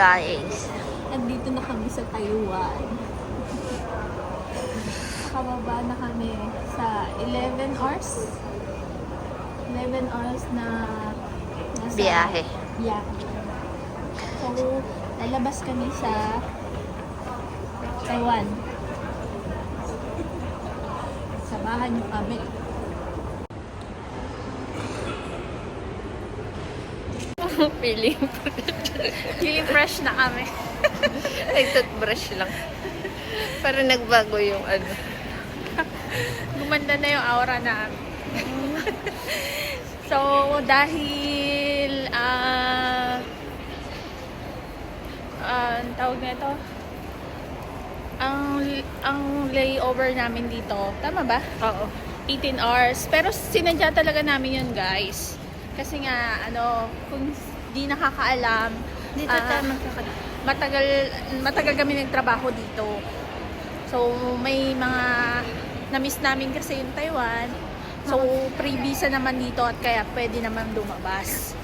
guys. Nandito na kami sa Taiwan. Nakababa na kami sa 11 hours. 11 hours na nasa Biyahe. biyahe. So, lalabas kami sa Taiwan. Samahan niyo kami. Feeling Feeling fresh na kami. Nag-toothbrush lang. Para nagbago yung ano. Gumanda na yung aura namin. so, dahil ah ah, ang tawag na ito ang ang layover namin dito, tama ba? Oo. 18 hours. Pero sinadya talaga namin yun, guys. Kasi nga, ano, kung di nakakaalam, Dito ah, tayo magkakad. matagal matagal kami nagtrabaho dito. So may mga na-miss namin kasi yung Taiwan. So pre-visa naman dito at kaya pwede naman lumabas.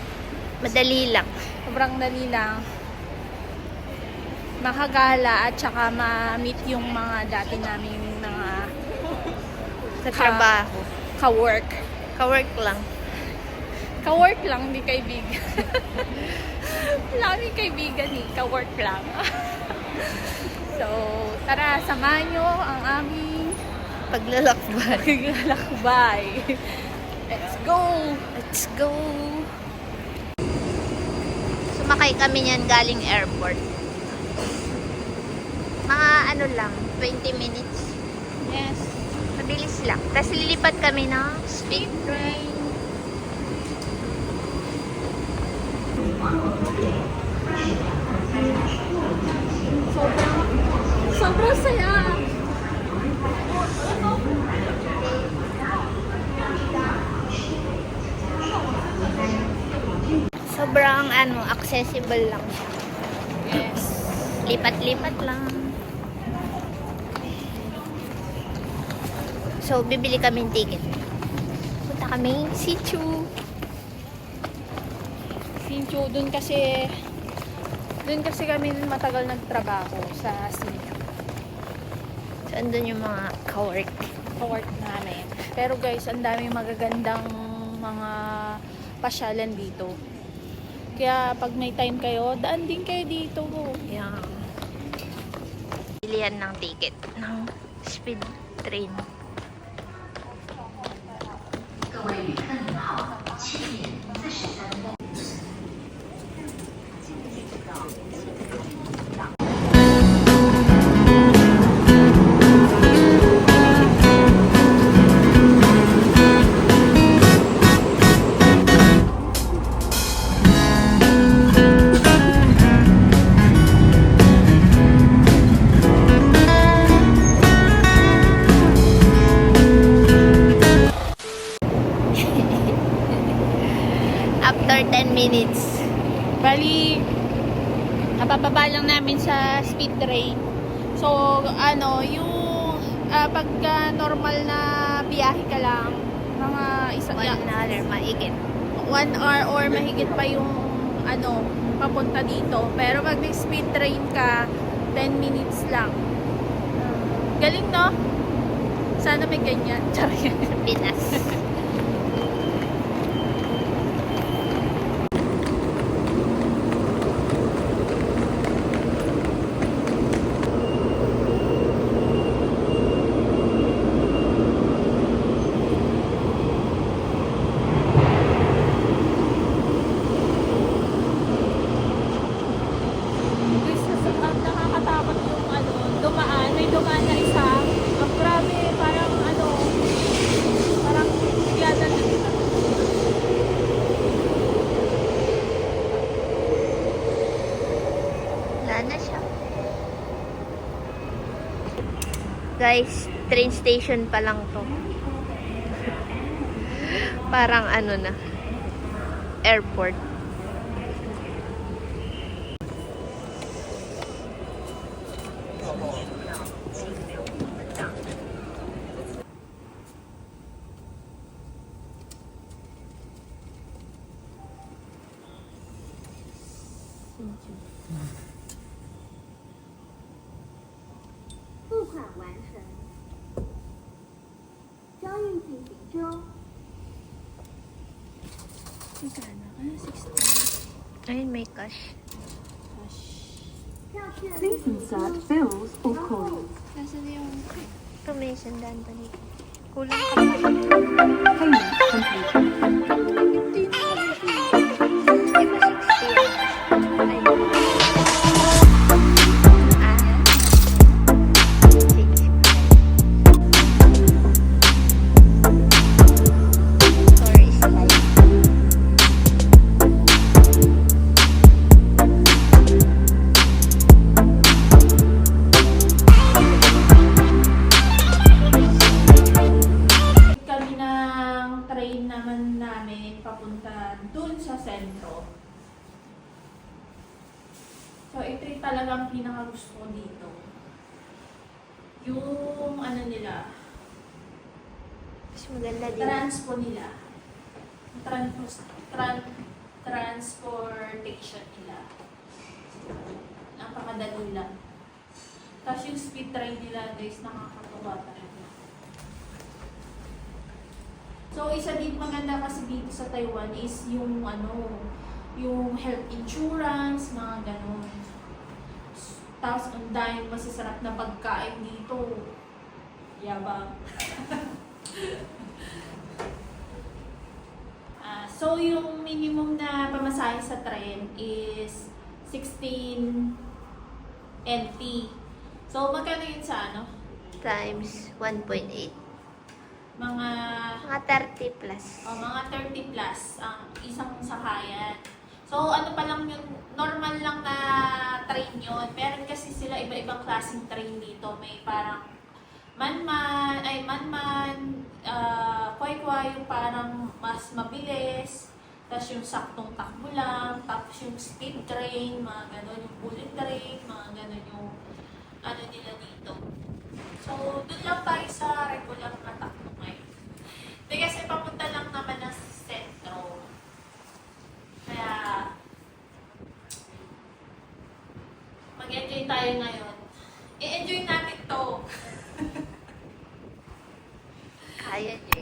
Madali lang. Sobrang dali lang. Makagala at saka ma-meet yung mga dati namin mga Sa Ka- trabaho. ka-work. Ka-work lang. Ka-work lang, hindi kaibigan. Wala kaming kaibigan eh. Ka-work lang. so, tara, samahan nyo ang aming Paglalakbay. paglalakbay. Let's go! Let's go! Sumakay kami niyan galing airport. Mga ano lang, 20 minutes. Yes. Mabilis lang. Tapos lilipat kami ng speed train. Sobrang, sobrang saya. Sobrang ano, accessible lang siya. Yes. Lipat-lipat lang. So, bibili kami ng ticket. Punta kami Sichu. Sincho, dun kasi, dun kasi kami matagal nagtrabaho sa Sincho. So, andun yung mga ka-work. Ka-work namin. Pero guys, ang daming magagandang mga pasyalan dito. Kaya pag may time kayo, daan din kayo dito. Yan. Bilihan ng ticket ng speed train. After Bali, napapaba lang namin sa speed train. So, ano, yung ah, pagka normal na biyahe ka lang, mga isang One hour, maigit. one hour or mahigit pa yung ano, papunta dito. Pero pag nag-speed train ka, 10 minutes lang. Galing, no? Sana may ganyan. Charot. Pinas. Guys, nasa- ang nakakatakot yung ano, dumaan. May dumaan na isa. Ang grabe, parang ano, parang yata na Wala na siya. Guys, train station pa lang to. Parang ano na. Airport. YouTube. 付款完成，交易进行中。Magkano? Ah, 16. Ayun, may cash. Cash. 票券 Please insert bills or coins. Nasaan na yung... Ito may sandaan pa dito. Kulang ka pa. Payment completed. So, ito yung talagang pinakagusto ko dito. Yung ano nila, Mas maganda din. transpo nila. Trans, tran, transportation nila. Napakadali lang. Tapos yung speed train nila guys, nakakatuwa talaga. So, isa din maganda kasi dito sa Taiwan is yung ano, yung health insurance, mga ganun. Tapos, ang daming masasarap na pagkain dito. Yabang. Ah, so, yung minimum na pamasahe sa tren is 16 NT. So, magkano yun sa ano? Times 1.8. Mga Mga 30 plus. O, mga 30 plus ang isang sakayan. So, ano pa lang yung normal lang na train yun. Meron kasi sila iba-ibang klaseng train dito. May parang man-man, ay man-man, uh, kway-kway, yung parang mas mabilis. Tapos yung saktong takbo lang. Tapos yung speed train, mga ganun. Yung bullet train, mga ganun yung ano nila dito. So, dun lang tayo sa regular na takbo ngayon. Hindi kasi papunta lang naman ng sentro. Kaya, mag-enjoy tayo ngayon. I-enjoy natin to. Kaya niyo